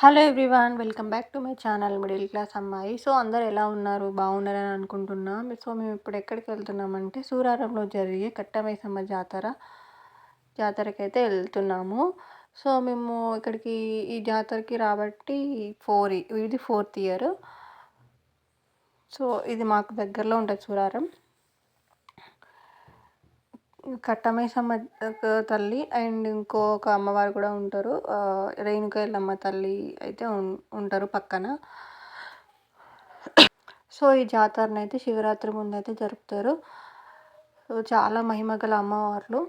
Hello everyone welcome back to my channel middle class అమ్మాయి. So అందరు ఎలా ఉన్నారు? బాగున్నారని అనుకుంటున్నాం. సో మేము ఇప్పుడు ఎక్కడికి వెళ్తున్నామంటే సూరారంలో జరిగే కట్టమైసమ్మ జాతర జాతరకి అయితే వెళ్తున్నాము. సో మేము ఇక్కడికి ఈ జాతరకి రాబట్టి ఫోర్ ఇది ఫోర్త్ ఇయర్. సో ఇది మాకు దగ్గరలో ఉంటుంది సూరారం. కట్టమైసమ్మ తల్లి అండ్ ఇంకొక అమ్మవారు కూడా ఉంటారు. రేణుక ఎల్లమ్మ తల్లి అయితే ఉంటారు పక్కన. సో ఈ జాతరని అయితే శివరాత్రి ముందు అయితే జరుపుతారు. సో చాలా మహిమ గల అమ్మవార్లు.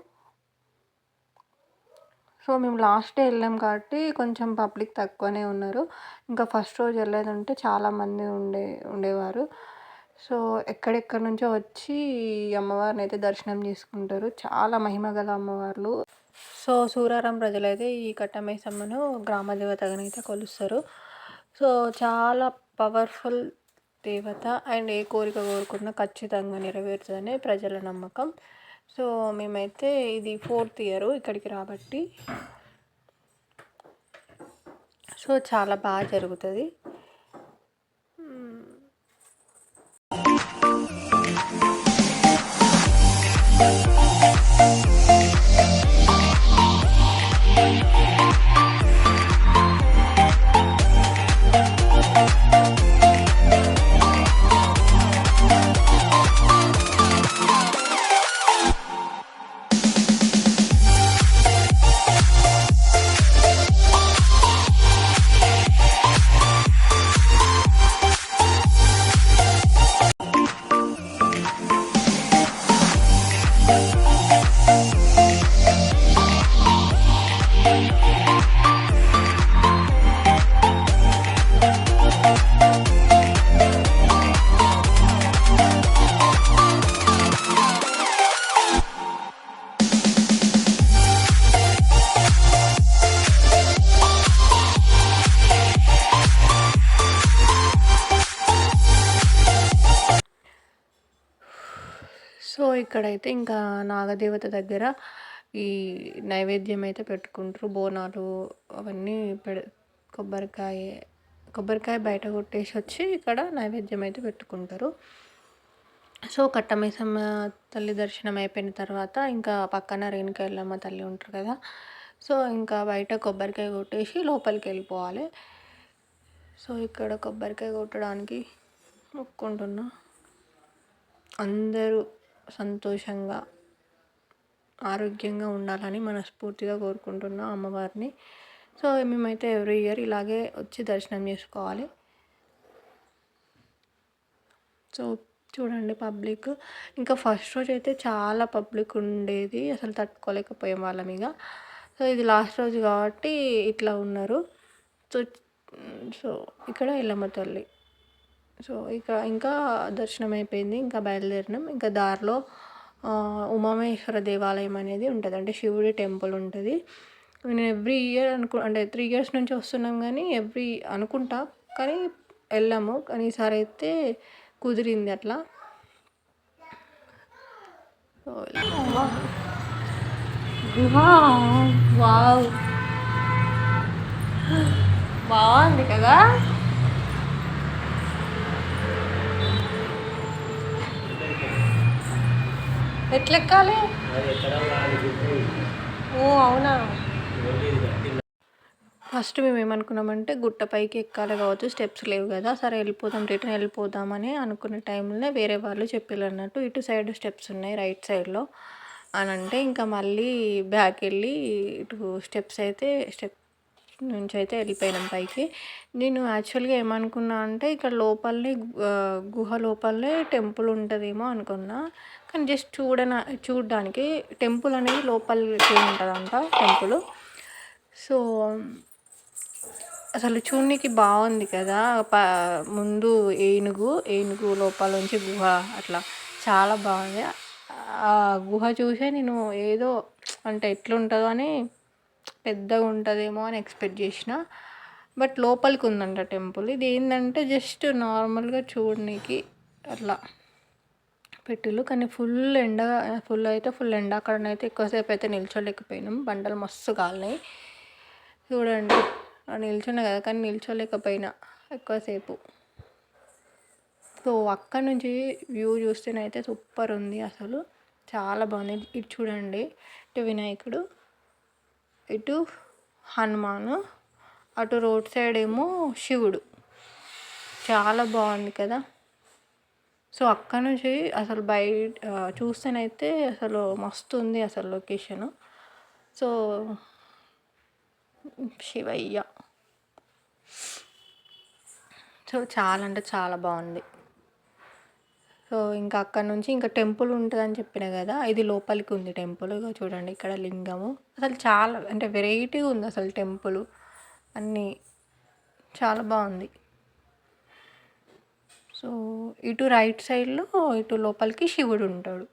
సో మేము లాస్ట్ డే వెళ్ళాం కాబట్టి కొంచెం పబ్లిక్ తక్కువనే ఉన్నారు. ఇంకా ఫస్ట్ రోజు వెళ్ళేది ఉంటే చాలామంది ఉండే ఉండేవారు. సో ఎక్కడెక్కడి నుంచో వచ్చి అమ్మవారిని అయితే దర్శనం చేసుకుంటారు. చాలా మహిమ గల అమ్మవార్లు. సో సూరారం ప్రజలైతే ఈ కట్టమేసమ్మను గ్రామ దేవతగానైతే కొలుస్తారు. సో చాలా పవర్ఫుల్ దేవత అండ్ ఏ కోరిక కోరుకున్నా ఖచ్చితంగా నెరవేరుతుందని ప్రజల నమ్మకం. సో మేమైతే ఇది ఫోర్త్ ఇయర్ ఇక్కడికి రాబట్టి. సో చాలా బాగా జరుగుతుంది. సో ఇక్కడైతే ఇంకా నాగదేవత దగ్గర ఈ నైవేద్యం అయితే పెట్టుకుంటారు. బోనాలు అవన్నీ పెడ కొబ్బరికాయ కొబ్బరికాయ బయట కొట్టేసి వచ్చి ఇక్కడ నైవేద్యం అయితే పెట్టుకుంటారు. సో కట్టమేసమ్మ తల్లి దర్శనం అయిపోయిన తర్వాత ఇంకా పక్కన రేణుక తల్లి ఉంటారు కదా. సో ఇంకా బయట కొబ్బరికాయ కొట్టేసి లోపలికి వెళ్ళిపోవాలి సో ఇక్కడ కొబ్బరికాయ కొట్టడానికి మొక్కుంటున్నా. అందరూ సంతోషంగా ఆరోగ్యంగా ఉండాలని మనస్ఫూర్తిగా కోరుకుంటున్నాం అమ్మవారిని. సో మేమైతే ఎవ్రీ ఇయర్ ఇలాగే వచ్చి దర్శనం చేసుకోవాలి. సో చూడండి పబ్లిక్. ఇంకా ఫస్ట్ రోజు అయితే చాలా పబ్లిక్ ఉండేది. అసలు తట్టుకోలేకపోయాం వాళ్ళం ఇక సో ఇది లాస్ట్ రోజు కాబట్టి ఇట్లా ఉన్నారు. సో సో ఇక్కడ ఎల్లమ్మ తల్లి. సో ఇక ఇంకా దర్శనం అయిపోయింది ఇంకా బయలుదేరినాం. ఇంకా దారిలో ఉమామేశ్వర దేవాలయం అనేది ఉంటుంది. అంటే శివుడి టెంపుల్ ఉంటుంది. నేను ఎవ్రీ ఇయర్ అనుకు అంటే త్రీ ఇయర్స్ నుంచి వస్తున్నాం కానీ ఎవ్రీ అనుకుంటా. కానీ వెళ్ళాము. కానీ ఈసారి అయితే కుదిరింది అట్లా. వావ్. బాగుంది కదా? ఎట్లెక్కాలి? ఓ అవునా? ఫస్ట్ మేము ఏమనుకున్నామంటే గుట్ట పైకి ఎక్కాలి కావచ్చు స్టెప్స్ లేవు కదా సరే వెళ్ళిపోదాం రిటర్న్ వెళ్ళిపోదామని అనుకునే టైంలో వేరే వాళ్ళు చెప్పారు అన్నట్టు ఇటు సైడ్ స్టెప్స్ ఉన్నాయి రైట్ సైడ్లో. అని అంటే ఇంకా మళ్ళీ బ్యాక్ వెళ్ళి ఇటు స్టెప్స్ అయితే స్టెప్ నుంచి అయితే వెళ్ళిపోయినాం పైకి. నేను యాక్చువల్గా ఏమనుకున్నా అంటే ఇక్కడ లోపలనే గుహ లోపలనే టెంపుల్ ఉంటుందేమో అనుకున్నా. కానీ జస్ట్ చూడన చూడడానికి టెంపుల్ అనేది లోపలికి ఉంటుందంట టెంపుల్. సో అసలు చూడనికి బాగుంది కదా. ప ముందు ఏనుగు ఏనుగు లోపల నుంచి గుహ అట్లా చాలా బాగుంది. ఆ గుహ చూసే నేను ఏదో అంటే ఎట్లుంటుందో అని పెద్దగా ఉంటుందేమో అని ఎక్స్పెక్ట్ చేసిన. బట్ లోపలికి ఉందంట టెంపుల్. ఇది ఏంటంటే జస్ట్ నార్మల్గా చూడడానికి అట్లా పెట్టిల్లు. కానీ ఫుల్ ఎండ ఫుల్ అయితే ఫుల్ ఎండ. అక్కడనైతే ఎక్కువసేపు అయితే నిల్చోలేకపోయినాం. బండలు మస్తు కాలినాయి చూడండి. నిల్చున్నా కదా కానీ నిల్చోలేకపోయినా ఎక్కువసేపు. సో అక్కడ నుంచి వ్యూ చూస్తేనైతే సూపర్ ఉంది అసలు. చాలా బాగుంది. ఇటు చూడండి. ఇటు వినాయకుడు. ఇటు హనుమాను అటు రోడ్ సైడ్ ఏమో శివుడు. చాలా బాగుంది కదా? సో అక్కడ నుంచి అసలు బయట చూస్తేనైతే అసలు మస్తు ఉంది అసలు లొకేషను సో శివయ్య. సో చాలా అంటే చాలా బాగుంది. సో ఇంకా అక్కడ నుంచి ఇంకా టెంపుల్ ఉంటుందని చెప్పిన కదా ఇది లోపలికి ఉంది టెంపుల్. ఇక చూడండి ఇక్కడ లింగము. అసలు చాలా అంటే వెరైటీగా ఉంది అసలు టెంపుల్. అన్నీ చాలా బాగుంది. సో ఇటు రైట్ సైడ్లో ఇటు లోపలికి శివుడు ఉంటాడు.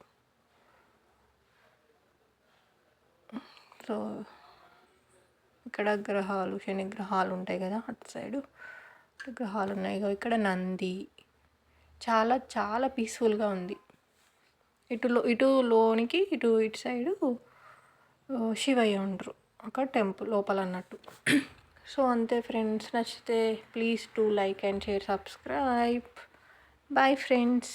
సో ఇక్కడ గ్రహాలు శని గ్రహాలు ఉంటాయి కదా అటు సైడు. గ్రహాలు ఉన్నాయి. ఇక్కడ నంది చాలా చాలా పీస్ఫుల్గా ఉంది. ఇటు ఇటు లోనికి ఇటు ఇటు సైడు శివయ్య ఉండరు. అక్కడ టెంపుల్ లోపల అన్నట్టు. సో అంతే ఫ్రెండ్స్. నచ్చితే please to like and share subscribe. Bye friends.